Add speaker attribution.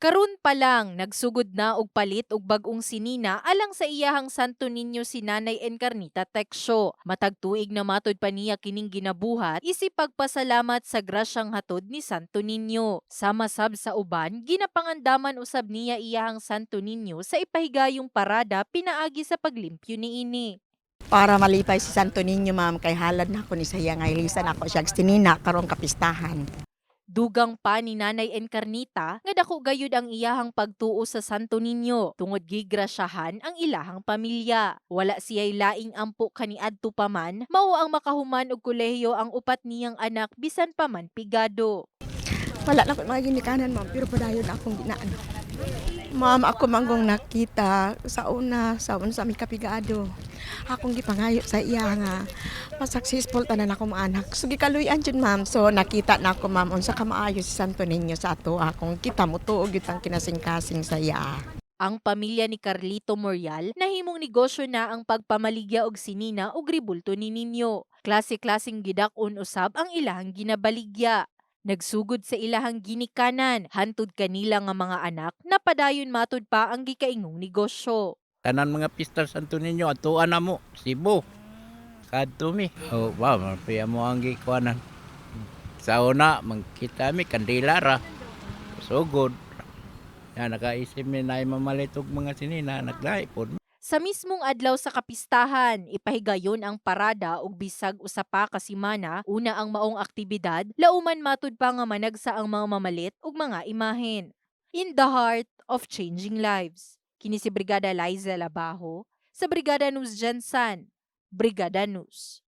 Speaker 1: Karun pa lang, nagsugod na og palit og bag-ong sinina alang sa iyahang Santo Niño si Nanay Encarnita Teksyo. Matag tuig na matod pa niya kining ginabuhat, isip pagpasalamat sa grasyang hatod ni Santo Niño. Sama sab sa uban, ginapangandaman usab niya iyahang Santo Niño sa ipahigayong parada pinaagi sa paglimpyo niini.
Speaker 2: Para malipay si Santo Niño, ma'am, kay halad na ako ni saya nga ilisan ako siya tinina karong kapistahan.
Speaker 1: Dugang pa ni Nanay Encarnita nga dako gayud ang iyahang pagtuo sa Santo Niño tungod gigrasyahan ang ilahang pamilya. Wala siya'y laing ampo kaniadto pa man, mao ang makahuman og kolehiyo ang upat niyang anak bisan pa man pigado.
Speaker 2: Wala na ko mga ginikanan, ma'am, pero padayon akong ginaan. Ma'am, ako manggong nakita sa una, sa una sa aming kapigado. Akong gipangayo sa iya nga ma-successful tanan ako mga anak. So gikaluyan dyan, ma'am. So nakita na ako, ma'am, unsa ka maayo si Santo Niño sa ato akong kita mo tuog yung kinasing-kasing sa iya.
Speaker 1: Ang pamilya ni Carlito Morial nahimong negosyo na ang pagpamaligya og sinina ug ribulto ni Ninyo. Klase-klaseng gidak-on usab ang ilahang ginabaligya. Nagsugod sa ilahang ginikanan, hantud kanila nga mga anak na padayon matud pa ang gikaingong negosyo.
Speaker 3: Tanan mga pista Santo Niño, atuan na mo, Cebu. Kadto mi. Oh, wow, mapiya mo ang gikuanan. Sa una, magkita mi, kandila ra. Sugod. Yan, nakaisip mi na mamalitog mga sinina, naglahi po.
Speaker 1: Sa mismong adlaw sa kapistahan, ipahigayon ang parada ug bisag usa pa ka semana, una ang maong aktibidad, lauman matud pa nga managsa ang mga mamalit ug mga imahen. In the heart of changing lives. Kini si Brigada Liza Labajo sa Brigada News Jansan. Brigada News.